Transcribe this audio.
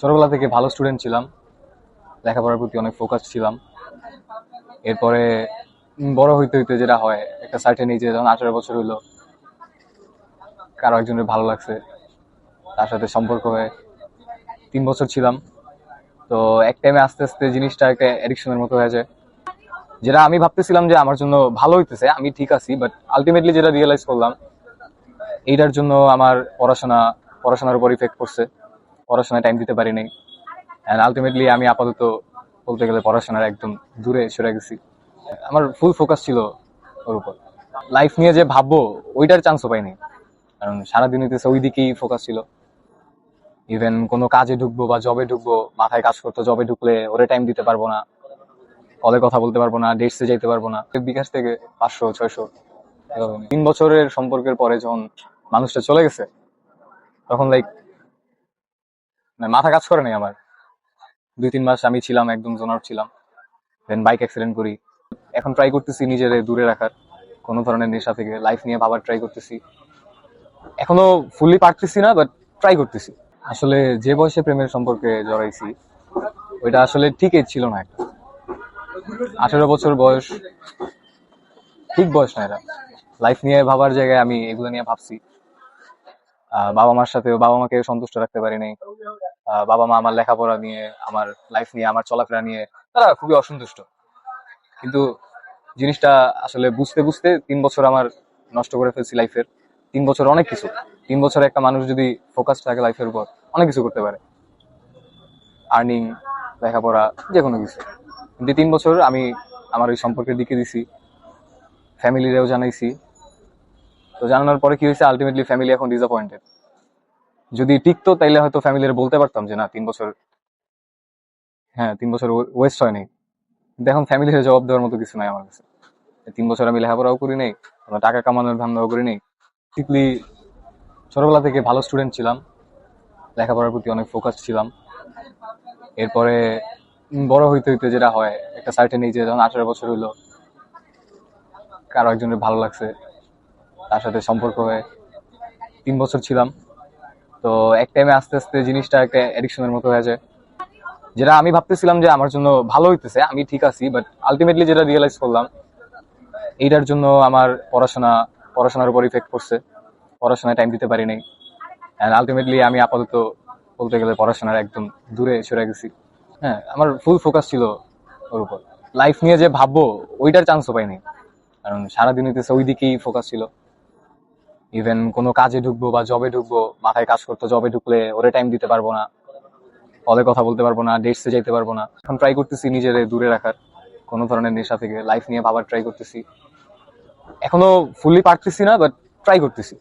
ছোটবেলা থেকে ভালো স্টুডেন্ট ছিলাম। লেখাপড়ার প্রতি অনেক ফোকাস ছিলাম। এরপরে বড় হইতে হইতে যেটা হয়, একটা সার্টেন এজে যখন আঠারো বছর হইল, কারও একজনের ভালো লাগছে, তার সাথে সম্পর্ক হয়ে তিন বছর ছিলাম। তো এক টাইমে আস্তে আস্তে জিনিসটা একটা অ্যাডিকশনের মতো হয়ে যায়। যেটা আমি ভাবতেছিলাম যে আমার জন্য ভালো হইতেছে, আমি ঠিক আছি বাট আলটিমেটলি যেটা রিয়েলাইজ করলাম, এইটার জন্য আমার পড়াশোনা, পড়াশোনার উপর ইফেক্ট করছে পড়াশোনায় টাইম দিতে পারি অ্যান্ড আলটিমেটলি আমি আপাতত বলতে গেলে পড়াশোনার একদম দূরে সরে গেছি। আমার ফুল ফোকাস ছিল ওর উপর। লাইফ নিয়ে যে ভাববো, ওইটার চান্সও পাইনি। কারণ সারাদিন হইতেছে ওই দিকেই ফোকাস ছিল। ইভেন কোনো কাজে ঢুকবো বা জবে ঢুকবো, মাথায় কাজ করতো জবে ঢুকলে ওরে টাইম দিতে পারব না। কলে কথা বলতে পারব না ডেটসে যাইতে পারব না। বিকাশ থেকে পাঁচশো, ছয়শো। তিন বছরের সম্পর্কের পরে যখন মানুষটা চলে গেছে, তখন লাইক মাথা কাজ করে নাই আমার। দুই, তিন মাস আমি ছিলাম, একদম জোনার ছিলাম। দেন বাইক অ্যাক্সিডেন্ট করি। এখন ট্রাই করতেছি নিজের দূরে রাখার। কোনো ধরনের নেশা থেকে লাইফ নিয়ে ভাবার ট্রাই করতেছি। এখনও ফুললি পারতেছি না বাট ট্রাই করতেছি। আসলে যে বয়সে প্রেমের সম্পর্কে জড়াইছি, ওইটা আসলে ঠিক এজ ছিল না একটা। আঠেরো বছর বয়স, ঠিক বয়স না এটা। লাইফ নিয়ে ভাবার জায়গায় আমি এগুলো নিয়ে ভাবছি। বাবা মার সাথে বাবা মাকে সন্তুষ্ট রাখতে পারি নাই আহ, বাবা মা আমার লেখাপড়া নিয়ে আমার লাইফ নিয়ে আমার চলাফেরা নিয়ে তারা খুবই অসন্তুষ্ট। কিন্তু জিনিসটা আসলে বুঝতে বুঝতে তিন বছর আমার নষ্ট করে ফেলছি লাইফের তিন বছর অনেক কিছু। তিন বছরে একটা মানুষ যদি ফোকাস থাকে লাইফের উপর অনেক কিছু করতে পারে। আর্নিং লেখাপড়া যে কোনো কিছু। কিন্তু তিন বছর আমি আমার ওই সম্পর্কের দিকে দিছি। ফ্যামিলিরেও জানাইছি। তো জানানোর পরে কি হয়েছে? আলটিমেটলি ফ্যামিলি এখন ডিসঅ্যাপয়েন্টেড যদি টিকতো, তাইলে হয়তো ফ্যামিলির বলতে পারতাম যে, না, তিন বছর হ্যাঁ তিন বছর ওয়েস্ট হয়নি। কিন্তু এখন ফ্যামিলির জবাব দেওয়ার মতো কিছু নাই আমার কাছে। তিন বছর আমি লেখাপড়াও করি নাই, কোনো টাকা কামানোর ধান্দাও করি নাই। টিকলি ছোটবেলা থেকে ভালো স্টুডেন্ট ছিলাম। লেখাপড়ার প্রতি অনেক ফোকাস ছিলাম। এরপরে বড় হইতে হইতে যেটা হয়, একটা সার্টেন এজে যখন আঠারো বছর হইল, কারও একজনের ভালো লাগছে। তার সাথে সম্পর্ক হয়ে তিন বছর ছিলাম। তো এক টাইমে আস্তে আস্তে জিনিসটা একটা অ্যাডিকশনের মতো হয়ে যায়। যেটা আমি ভাবতেছিলাম যে আমার জন্য ভালো হইতেছে, আমি ঠিক আছি বাট আলটিমেটলি যেটা রিয়েলাইজ করলাম, এইটার জন্য আমার পড়াশোনা, পড়াশোনার উপর ইফেক্ট করছে পড়াশোনায় টাইম দিতে পারি নাই। অ্যান্ড আলটিমেটলি আমি আপাতত বলতে গেলে পড়াশোনার একদম দূরে সরে গেছি। হ্যাঁ আমার ফুল ফোকাস ছিল ওর উপর। লাইফ নিয়ে যে ভাববো, ওইটার চান্সও পাইনি। কারণ সারাদিন হইতেছে ওই দিকেই ফোকাস ছিল। ইভেন কোনো কাজে ঢুকবো বা জবে ঢুকবো, মাথায় কাজ করতে জবে ঢুকলে ওরে টাইম দিতে পারব না কলে কথা বলতে পারব না ডেটসে যাইতে পারব না। এখন ট্রাই করতেছি নিজের দূরে রাখার, কোনো ধরনের নেশা থেকে লাইফ নিয়ে ভাবার ট্রাই করতেছি। এখনও ফুললি পারতেছি না বাট ট্রাই করতেছি।